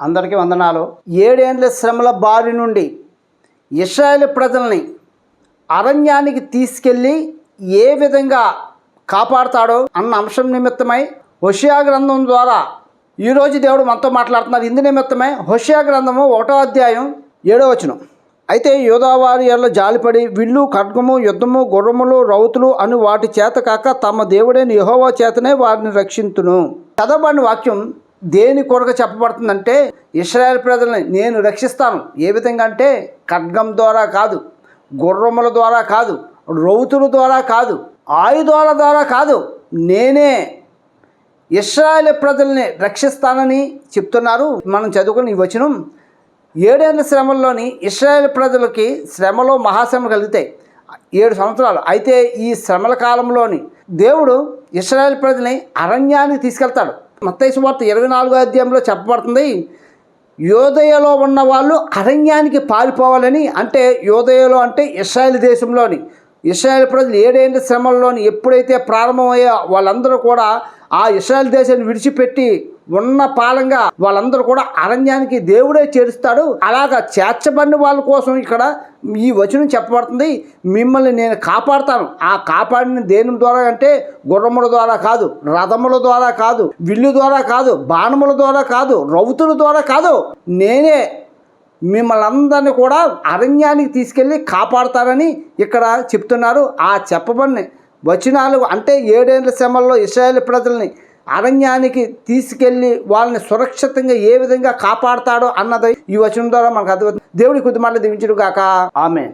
అందరికీ వందనాలు. ఏడేండ్ల శ్రమల బారి నుండి ఇస్రాయేల్ ప్రజల్ని అరణ్యానికి తీసుకెళ్ళి ఏ విధంగా కాపాడుతాడో అన్న అంశం నిమిత్తమై హుషియా గ్రంథం ద్వారా ఈరోజు దేవుడు మనతో మాట్లాడుతున్నారు. ఇందు నిమిత్తమే హుషియా గ్రంథము ఒకటో అధ్యాయం ఏడో వచనం. అయితే యోధావారి జాలిపడి విల్లు ఖడ్గము యుద్ధము గుర్రములు రౌతులు అని వాటి చేత కాక తమ దేవుడైన యహోవా చేతనే వారిని రక్షింతును. చదవబడిన వాక్యం దేని కొరకు చెప్పబడుతుందంటే ఇస్రాయేల్ ప్రజల్ని నేను రక్షిస్తాను. ఏ విధంగా అంటే ఖడ్గం ద్వారా కాదు గుర్రముల ద్వారా కాదు రౌతుల ద్వారా కాదు ఆయుధాల ద్వారా కాదు నేనే ఇస్రాయేల్ ప్రజల్ని రక్షిస్తానని చెప్తున్నారు. మనం చదువుకుని ఈ వచనం ఏడేళ్ళ శ్రమల్లోని ఇస్రాయేల్ ప్రజలకి శ్రమలో మహాశ్రమ కలుగుతాయి. ఏడు సంవత్సరాలు. అయితే ఈ శ్రమల కాలంలోని దేవుడు ఇస్రాయేల్ ప్రజల్ని అరణ్యానికి తీసుకెళ్తాడు. మత్తైసు వార్త ఇరవై నాలుగో అధ్యాయంలో చెప్పబడుతుంది యోదయలో ఉన్న వాళ్ళు అరణ్యానికి పారిపోవాలని అంటే యోదయలో అంటే ఇస్రాయల్ దేశంలోని ఇస్రాయల్ ప్రజలు ఏడేంటి శ్రమల్లోని ఎప్పుడైతే ప్రారంభమయ్యో వాళ్ళందరూ కూడా ఆ ఇస్రాయల్ దేశాన్ని విడిచిపెట్టి ఉన్న పాలంగా వాళ్ళందరూ కూడా అరణ్యానికి దేవుడే చేరుస్తాడు. అలాగా చేర్చబడిన వాళ్ళ కోసం ఇక్కడ ఈ వచనం చెప్పబడుతుంది. మిమ్మల్ని నేను కాపాడుతాను. ఆ కాపాడిన దేని ద్వారా అంటే గుర్రముల ద్వారా కాదు రథముల ద్వారా కాదు విల్లు ద్వారా కాదు బాణముల ద్వారా కాదు రౌతుల ద్వారా కాదు. నేనే మిమ్మల్ని అందరినీ కూడా అరణ్యానికి తీసుకెళ్ళి కాపాడుతారని ఇక్కడ చెప్తున్నారు. ఆ చెప్పబడిన వచనాలు అంటే ఏడేళ్ళ శ్రమల్లో ఇస్రాయేల్ ప్రజల్ని అరణ్యానికి తీసుకెళ్ళి వాళ్ళని సురక్షితంగా ఏ విధంగా కాపాడతాడో అన్నది ఈ వచనం ద్వారా మనకు అర్థమవుతుంది. దేవుడి కొద్ది మాటలు దీవించడు కాక ఆమె